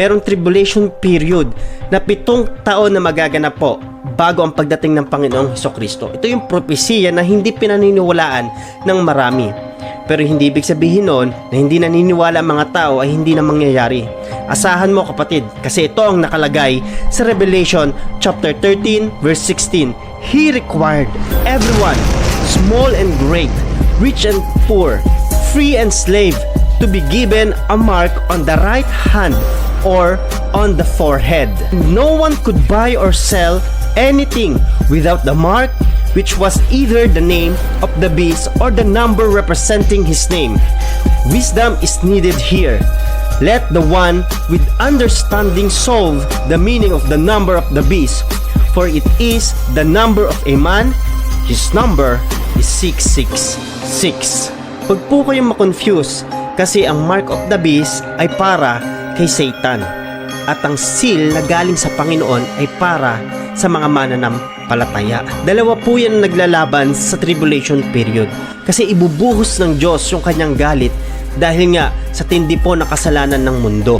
merong tribulation period na pitong taon na magaganap po bago ang pagdating ng Panginoong Heso Kristo. Ito yung propesiya na hindi pinaniniwalaan ng marami. Pero hindi ibig sabihin nun na hindi naniniwala ang mga tao ay hindi na mangyayari. Asahan mo kapatid kasi ito ang nakalagay sa Revelation chapter 13 verse 16. He required everyone, small and great, rich and poor, free and slave, to be given a mark on the right hand or on the forehead. No one could buy or sell anything without the mark which was either the name of the beast or the number representing his name. Wisdom is needed here. Let the one with understanding solve the meaning of the number of the beast, for it is the number of a man, his number is 666. Huwag po kayong makonfuse kasi ang mark of the beast ay para kay Satan at ang seal na galing sa Panginoon ay para sa mga mananampalataya. Dalawa po yan ang naglalaban sa tribulation period kasi ibubuhos ng Diyos yung kanyang galit dahil nga sa tindi po na kasalanan ng mundo.